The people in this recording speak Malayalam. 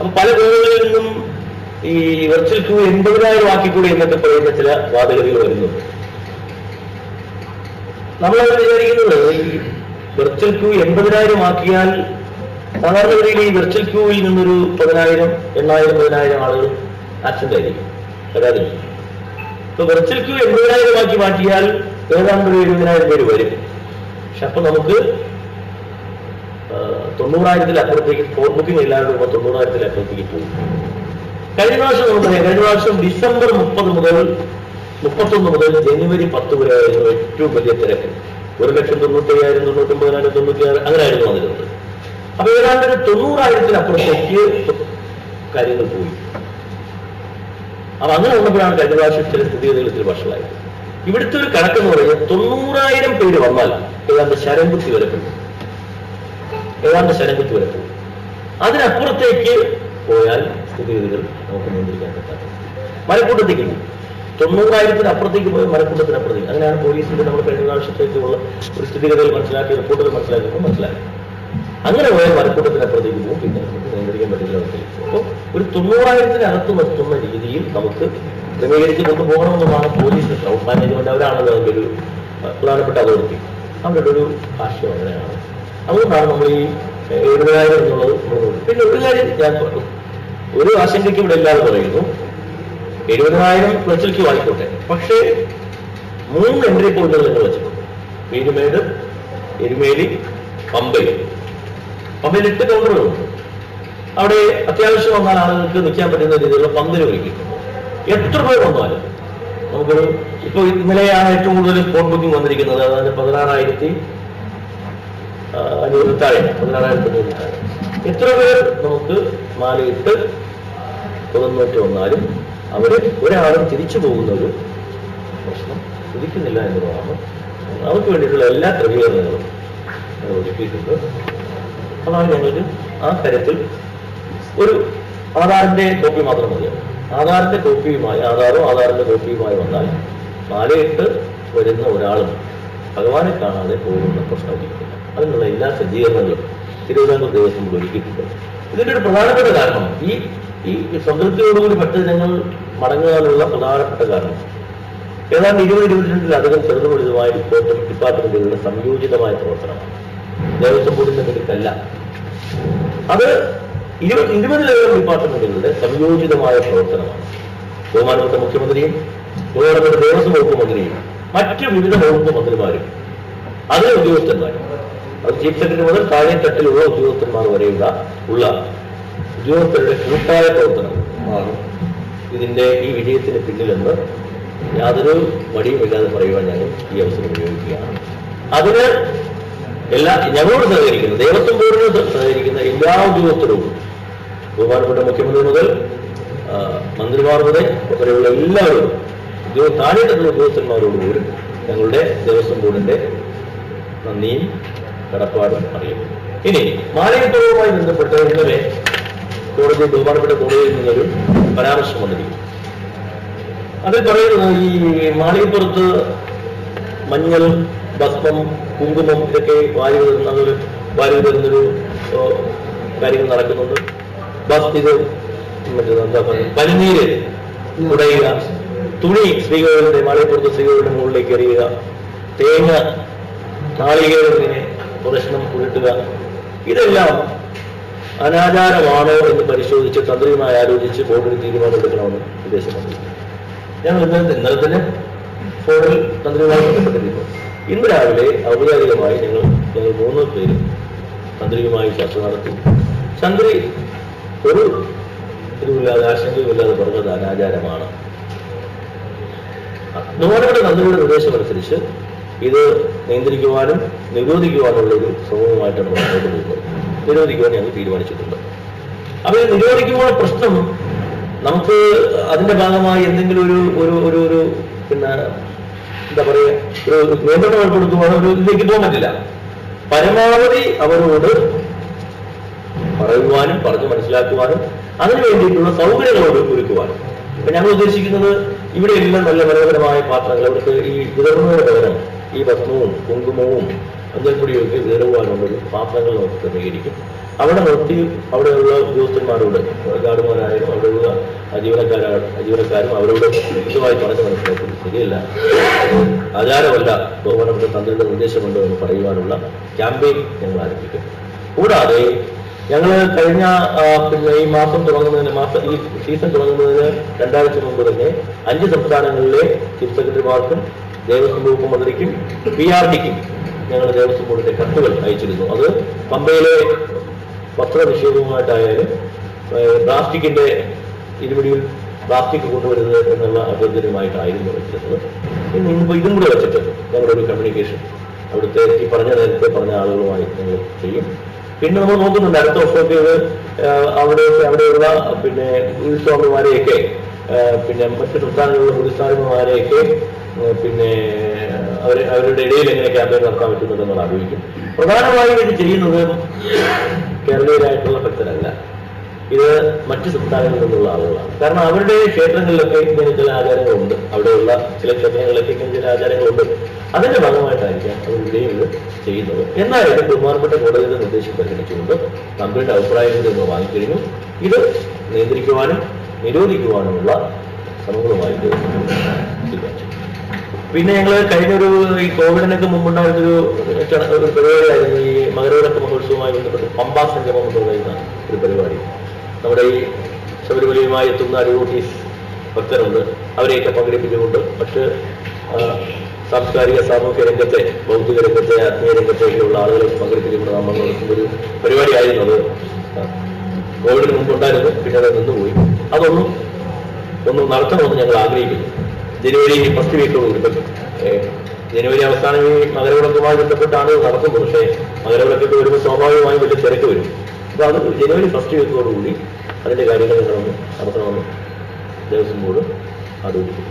അപ്പൊ പല കോണുകളിൽ നിന്നും ഈ വെർച്വൽ ക്യൂ എൺപതിനായിരം ആക്കിക്കൂടി എന്നൊക്കെ പറയുന്ന ചില വാദഗതികൾ വരുന്നുണ്ട്. നമ്മളത് വിചാരിക്കുന്നത് ഈ വെർച്വൽ ക്യൂ എൺപതിനായിരം ആക്കിയാൽ സാധാരണഗതിയിൽ ഈ വെർച്വൽ ക്യൂവിൽ നിന്നൊരു പതിനായിരം എണ്ണായിരം പതിനായിരം ആളുകൾ ആക്സിഡന്റ് ആയിരിക്കും. വരാതിരിക്കും. ഇപ്പൊ വെർച്വൽ ക്യൂ എൺപതിനായിരം ആക്കി മാറ്റിയാൽ ഏതാണ്ട് ഒരു എഴുപതിനായിരം പേര് വരും. പക്ഷെ അപ്പൊ നമുക്ക് തൊണ്ണൂറായിരത്തിലപ്പുറത്തേക്ക് ഫോർ ബുക്കിംഗ് ഇല്ലാതെ രൂപ തൊണ്ണൂറായിരത്തിലപ്പുറത്തേക്ക് പോകും. കഴിഞ്ഞ പ്രാവശ്യം നമുക്കറിയാം കഴിഞ്ഞ പ്രാവശ്യം ഡിസംബർ മുപ്പത് മുതൽ മുപ്പത്തൊന്ന് മുതൽ ജനുവരി പത്ത് വരെ ആയിരുന്നു ഏറ്റവും വലിയ തിരക്ക്. ഒരു ലക്ഷം തൊണ്ണൂറ്റി അയ്യായിരം തൊണ്ണൂറ്റൊമ്പതിനായിരം തൊണ്ണൂറ്റി ആറ് അങ്ങനെയായിരുന്നു വന്നിരുന്നത്. അപ്പൊ ഏതാണ്ട് ഒരു തൊണ്ണൂറായിരത്തിനപ്പുറത്തേക്ക് കാര്യങ്ങൾ പോയി. അപ്പൊ അങ്ങനെ വന്നപ്പോഴാണ് കഴിഞ്ഞ പ്രാവശ്യം ചില സ്ഥിതിഗതികൾ ഇത്തിരി വഷളായത്. ഇവിടുത്തെ ഒരു കണക്കെന്ന് പറയുന്നത് തൊണ്ണൂറായിരം പേര് വന്നാൽ ഏതാണ്ട് ശരംകുത്തി വരെ പോകും ഏതാണ്ട് ശരംകുത്തി വരെ അതിനപ്പുറത്തേക്ക് പോയാൽ സ്ഥിതിഗതികൾ നമുക്ക് നിയന്ത്രിക്കാൻ പറ്റാത്ത മരക്കൂട്ടത്തേക്ക് പോകും തൊണ്ണൂറായിരത്തിന് അപ്പുറത്തേക്ക് പോയി മരക്കൂട്ടത്തിന് അപ്പുറത്തേക്ക് അങ്ങനെയാണ് പോലീസിന്റെ നമ്മൾ കഴിഞ്ഞ പ്രാവശ്യത്തേക്കുള്ള ഒരു സ്ഥിതിഗതികൾ മനസ്സിലാക്കി റിപ്പോർട്ടുകൾ മനസ്സിലാക്കിയപ്പോൾ മനസ്സിലാക്കി അങ്ങനെ പോയാൽ മരക്കൂട്ടത്തിന് അപ്പുറത്തേക്ക് പോകും പിന്നെ നമുക്ക് നിയന്ത്രിക്കാൻ പറ്റില്ല അപ്പോൾ ഒരു തൊണ്ണൂറായിരത്തിനകത്ത് നിർത്തുന്ന രീതിയിൽ നമുക്ക് ക്രമീകരിച്ച് കൊണ്ടുപോകണമെന്നുമാണ് പോലീസ് ക്രൗഡ് മാനേജ്മെന്റ്. അവരാണല്ലോ അതിന്റെ ഒരു പ്രധാനപ്പെട്ട അതോറിറ്റി. അവരുടെ ഒരു ആശയം അങ്ങനെയാണ്. അതുകൊണ്ടാണ് നമ്മൾ ഈ എഴുപതിനായിരം എന്നുള്ളത് പിന്നെ ഒരു കാര്യം ഞാൻ പറഞ്ഞു ഒരു ആശങ്കയ്ക്ക് ഇവിടെ ഇല്ലാതെ പറയുന്നു. എഴുപതിനായിരം വെച്ചിലേക്ക് വാങ്ങിക്കോട്ടെ. പക്ഷേ മൂന്ന് എൻട്രി പോയിന്റുകൾ നിങ്ങൾ വെച്ചിട്ടുണ്ട്. മീനുമേട് എരുമേലി പമ്പയിൽ. പമ്പയിൽ എട്ട് കൗണ്ടറുകളുണ്ട് അവിടെ അത്യാവശ്യം വന്നാൽ ആളുകൾക്ക് നിൽക്കാൻ പറ്റുന്ന രീതിയിലുള്ള പന്തൽ ഒരുക്കിയിട്ടുണ്ട് എത്ര പേർ വന്നാലും നമുക്കൊരു ഇപ്പോൾ ഇന്നലെയാണ് ഏറ്റവും കൂടുതൽ സ്പോട്ട് ബുക്കിംഗ് വന്നിരിക്കുന്നത്. അതായത് പതിനാറായിരത്തി അഞ്ഞൂറ് താഴെ പതിനാറായിരത്തി അഞ്ഞൂറ് താഴെ എത്ര പേർ നമുക്ക് മാലയിട്ട് തൊണ്ണൂറ്റി വന്നാലും അവർ ഒരാളും തിരിച്ചു പോകുന്ന ഒരു പ്രശ്നം ഉദിക്കുന്നില്ല എന്നുള്ളതാണ് അവർക്ക് വേണ്ടിയിട്ടുള്ള എല്ലാ ക്രമീകരണങ്ങളും ഒരുക്കിയിട്ടുണ്ട്. അതാണ് ഞങ്ങൾക്ക് ആ കാര്യത്തിൽ ഒരു ആധാറിന്റെ കോപ്പി മാത്രം മതിയാവും ആധാറിന്റെ കോപ്പിയുമായി ആധാറോ ആധാറിന്റെ കോപ്പിയുമായി വന്നാൽ മാലയിട്ട് വരുന്ന ഒരാളും ഭഗവാനെ കാണാതെ പോകുന്ന പ്രശ്നമില്ല അതിനുള്ള എല്ലാ സജ്ജീകരണങ്ങളും തിരുവിതാംകൂർ ദേവസ്വം ഒരുക്കിയിട്ടുണ്ട്. ഇതിന്റെ ഒരു പ്രധാനപ്പെട്ട കാരണം ഈ ഈ സംതൃപ്തിയോടുകൂടി ഭക്തജനങ്ങൾ മടങ്ങാനുള്ള പ്രധാനപ്പെട്ട കാരണം ഏതാണ്ട് ഇരുപത് ഇരുപത്തിരണ്ടിലധികം ചെറുതും വലുതുമായ ഡിപ്പാർട്ട് ഡിപ്പാർട്ട്മെന്റുകളുടെ സംയോജിതമായ പ്രവർത്തനമാണ്. ദേവസ്വം ബോർഡിന്റെ മിടുക്കല്ല അത് ഇരുപത് ഇരുപതിലധികം ഡിപ്പാർട്ട്മെന്റുകളുടെ സംയോജിതമായ പ്രവർത്തനമാണ്. ബഹുമാനപ്പെട്ട മുഖ്യമന്ത്രിയും ബഹുമാനപ്പെട്ട ദേവസ്വം വകുപ്പ് മന്ത്രിയും മറ്റ് വിവിധ വകുപ്പ് മന്ത്രിമാരും അതിലെ ഉദ്യോഗസ്ഥന്മാരും അത് ചീഫ് സെക്രട്ടറി മുതൽ താഴെ തട്ടിലുള്ള ഉദ്യോഗസ്ഥന്മാർ വരെയുള്ള ഉള്ള ഉദ്യോഗസ്ഥരുടെ കൂട്ടായ പ്രവർത്തനം ഇതിന്റെ ഈ വിജയത്തിന് പിന്നിലെന്ന് യാതൊരു മടിയുമില്ലാതെ പറയുവാൻ ഞാൻ ഈ അവസരം ഉപയോഗിക്കുകയാണ്. അതിന് എല്ലാ ഞങ്ങളോട് സഹകരിക്കുന്ന ദേവസ്വം ബോർഡിനോട് സഹകരിക്കുന്ന എല്ലാ ഉദ്യോഗസ്ഥരും ബഹുമാനപ്പെട്ട മുഖ്യമന്ത്രി മുതൽ മന്ത്രിമാർ മുതൽ വരെയുള്ള എല്ലാവരും ഉദ്യോഗ താഴെത്തട്ടുള്ള ഉദ്യോഗസ്ഥന്മാരോട് ഉദ്യോഗസ്ഥന്മാരോടുകൂടി ഞങ്ങളുടെ ദേവസ്വം ബോർഡിന്റെ നന്ദിയും കടപ്പാടും അറിയുന്നു ഇനി മാലിന്യത്തോടുമായി ബന്ധപ്പെട്ട് ഇന്നലെ കോടതി ബഹുമാനപ്പെട്ട കോടതിയിൽ നിന്നൊരു പരാമർശം വന്നിരിക്കും അതിൽ പറയുന്നത് ഈ മാളികപ്പുറത്ത് മഞ്ഞൾ ഭസ്മം കുങ്കുമം ഇതൊക്കെ വാരി വരുന്ന അതൊരു വാരി വരുന്നൊരു കാര്യങ്ങൾ നടക്കുന്നുണ്ട്. ബസ് ഇത് മറ്റേ എന്താ പറയുക പനിനീര് ഉടയുക. തുണി സ്ത്രീകളുടെ മാളികപ്പുറത്ത് സ്ത്രീകളുടെ മുകളിലേക്ക് എറിയുക. തേങ്ങ നാളികേരത്തിനെ പ്രദർശനം ഉരുട്ടുക. ഇതെല്ലാം അനാചാരമാണോ എന്ന് പരിശോധിച്ച് തന്ത്രിയുമായി ആലോചിച്ച് ബോർഡിന് തീരുമാനമെടുക്കണമെന്ന് ഉദ്ദേശമുണ്ട്. ഞങ്ങൾ ഇന്നലെ ഇന്നലെ തന്നെ ഫോണിൽ തന്ത്രിയുമായി ബന്ധപ്പെട്ടിരിക്കുന്നു ഇന്ന് രാവിലെ ഔപചാരികമായി ഞങ്ങൾ ഞങ്ങൾ മൂന്ന് പേരും തന്ത്രിയുമായി ചർച്ച നടത്തി. തന്ത്രി ഒരു ഇതുമില്ലാതെ ആശങ്കയുമില്ലാതെ പറഞ്ഞത് അനാചാരമാണ്. ബഹുമാനപ്പെട്ട തന്ത്രിയുടെ നിർദ്ദേശമനുസരിച്ച് ഇത് നിയന്ത്രിക്കുവാനും നിരോധിക്കുവാനുള്ള ഒരു ശ്രമവുമായിട്ടാണ് മുന്നോട്ട് പോകുന്നത് നിരോധിക്കുവാൻ ഞങ്ങൾ തീരുമാനിച്ചിട്ടുണ്ട്. അപ്പൊ ഇത് നിരോധിക്കുമ്പോൾ പ്രശ്നം നമുക്ക് അതിന്റെ ഭാഗമായി എന്തെങ്കിലും ഒരു ഒരു ഒരു ഒരു പിന്നെ എന്താ പറയുക ഒരു നിയന്ത്രണം ഏർപ്പെടുത്തുവാനോ ഒരു ഇതിലേക്ക് പോകാൻ പരമാവധി അവരോട് പറയുവാനും പറഞ്ഞു മനസ്സിലാക്കുവാനും അതിനു വേണ്ടിയിട്ടുള്ള സൗകര്യങ്ങളോട് ഒരുക്കുവാനും. ഇപ്പൊ ഞങ്ങൾ ഉദ്ദേശിക്കുന്നത് ഇവിടെയെല്ലാം നല്ല മനോഹരമായ പാത്രങ്ങൾ അവർക്ക് ഈ വിതർന്നവരുടെ പകരം ഈ ഭസ്മവും കുങ്കുമവും മഞ്ഞൾപ്പൊടിയും കൂടിയൊക്കെ വിതറുവാനുള്ളൊരു പാത്രങ്ങൾ നമുക്ക് ക്രമീകരിക്കും അവിടെ നിർത്തി അവിടെയുള്ള ഉദ്യോഗസ്ഥന്മാരോട് ഗാർഡുമാരായാലും അവിടെയുള്ള ജീവനക്കാരാ ജീവനക്കാരും അവരോട് വിശദമായി പറഞ്ഞു മനസ്സിലാക്കുന്നത് ശരിയല്ല. ആചാരമല്ല ബഹുമാനപ്പെട്ട തന്ത്രിയുടെ നിർദ്ദേശമുണ്ട് എന്ന് പറയുവാനുള്ള ക്യാമ്പയിൻ ഞങ്ങൾ ആരംഭിക്കും. കൂടാതെ ഞങ്ങൾ കഴിഞ്ഞ പിന്നെ ഈ മാസം തുടങ്ങുന്നതിന് മാസം ഈ സീസൺ തുടങ്ങുന്നതിന് രണ്ടാഴ്ച മുമ്പ് തന്നെ അഞ്ച് സംസ്ഥാനങ്ങളിലെ ചീഫ് സെക്രട്ടറിമാർക്കും ദേവസ്വം വകുപ്പ് മന്ത്രിക്കും പി ആർ ഡിക്കും ഞങ്ങൾ ദേവസ്വം ബോർഡിന്റെ കത്തുകൾ അയച്ചിരുന്നു. അത് പമ്പയിലെ വസ്ത്ര നിക്ഷേപവുമായിട്ടായാലും പ്ലാസ്റ്റിക്കിന്റെ ഇരുപടിയിൽ പ്ലാസ്റ്റിക് കൊണ്ടുവരുന്നത് എന്നുള്ള അഭ്യന്തരമായിട്ടായിരുന്നു വെച്ചിരുന്നത്. ഇന്നിപ്പോ ഇതും കൂടെ വെച്ചിട്ട് ഞങ്ങളൊരു കമ്മ്യൂണിക്കേഷൻ അവിടുത്തെ ഈ പറഞ്ഞ നേരത്തെ പറഞ്ഞ ആളുകളുമായി ഞങ്ങൾ ചെയ്യും. പിന്നെ നമ്മൾ നോക്കുന്നുണ്ട് അടുത്ത വർഷമൊക്കെ ഇത് അവിടെ അവിടെയുള്ള പിന്നെ ഉത്സവമാരെയൊക്കെ പിന്നെ മറ്റ് സംസ്ഥാനങ്ങളിലുള്ള ഉത്സവമാരെയൊക്കെ പിന്നെ അവർ അവരുടെ ഇടയിൽ എങ്ങനെ ക്യാമ്പയിൻ നടത്താൻ നമ്മൾ ആലോചിക്കും. പ്രധാനമായും ഇത് ചെയ്യുന്നത് കേരളീയരായിട്ടുള്ള ഭക്തരല്ല. ഇത് മറ്റ് സംസ്ഥാനങ്ങളിൽ നിന്നുള്ള ആളുകളാണ്. കാരണം അവരുടെ ക്ഷേത്രങ്ങളിലൊക്കെ ഇങ്ങനെ ചില ആചാരങ്ങളുണ്ട്. അവിടെയുള്ള ചില ക്ഷേത്രങ്ങളിലൊക്കെ ഇങ്ങനെ ചില ആചാരങ്ങളുണ്ട്. അതിന്റെ ഭാഗമായിട്ടായിരിക്കാം അവർ ഇവിടെ ഇത് ചെയ്യുന്നത്. എന്നാലും ബഹുമാനപ്പെട്ട കോടതിയുടെ നിർദ്ദേശം പരിഗണിച്ചുകൊണ്ട് കമ്പനിയുടെ അഭിപ്രായം നിന്ന് വാങ്ങിക്കഴിഞ്ഞു. ഇത് നിയന്ത്രിക്കുവാനും നിരോധിക്കുവാനുമുള്ള ശ്രമങ്ങളുമായി തീരുമാനിച്ചു. പിന്നെ ഞങ്ങൾ കഴിഞ്ഞൊരു ഈ കോവിഡിനൊക്കെ മുമ്പുണ്ടായിരുന്നൊരു ഒരു പരിപാടിയായിരുന്നു ഈ മകരവിളക്ക് മഹോത്സവമായി ബന്ധപ്പെട്ട് പമ്പാ സംഗമം എന്ന് പറയുന്ന ഒരു പരിപാടി. നമ്മുടെ ഈ ശബരിമലയുമായി എത്തുന്ന അടികൂട്ടീസ് ഭക്തരുണ്ട്. അവരെയൊക്കെ പങ്കെടുപ്പിച്ചുകൊണ്ട് ആ, സാംസ്കാരിക സാമൂഹ്യ രംഗത്തെ ഭൗതിക രംഗത്തെ ആത്മീയ രംഗത്തെയൊക്കെയുള്ള ആളുകളെ പങ്കെടുപ്പിച്ചുകൊണ്ട് നമ്മൾ നടത്തുന്ന ഒരു പരിപാടിയായിരുന്നു അത്. കോവിഡിന് മുമ്പുണ്ടായിരുന്നു പിന്നെ അത് നിന്നുപോയി. അതൊന്നും ഒന്ന് നടത്തണമെന്ന് ഞങ്ങൾ ആഗ്രഹിക്കുന്നു. ജനുവരി ഫസ്റ്റ് വീക്ക് ഏഹ്, ജനുവരി അവസാനം ഈ മകരവിളക്കുമായി ബന്ധപ്പെട്ടാണ് നടക്കുന്നത് പക്ഷേ മകരവിളക്കൊക്കെ വരുമ്പോൾ സ്വാഭാവികമായും വലിയ തിരക്ക് വരും. അപ്പോൾ അത് ജനുവരി ഫസ്റ്റ് വീക്കോടുകൂടി അതിന്റെ കാര്യങ്ങൾ നിങ്ങളൊന്ന് നടത്തണമെന്ന് ദേവസ്വം ബോർഡ് ആലോചിക്കുന്നു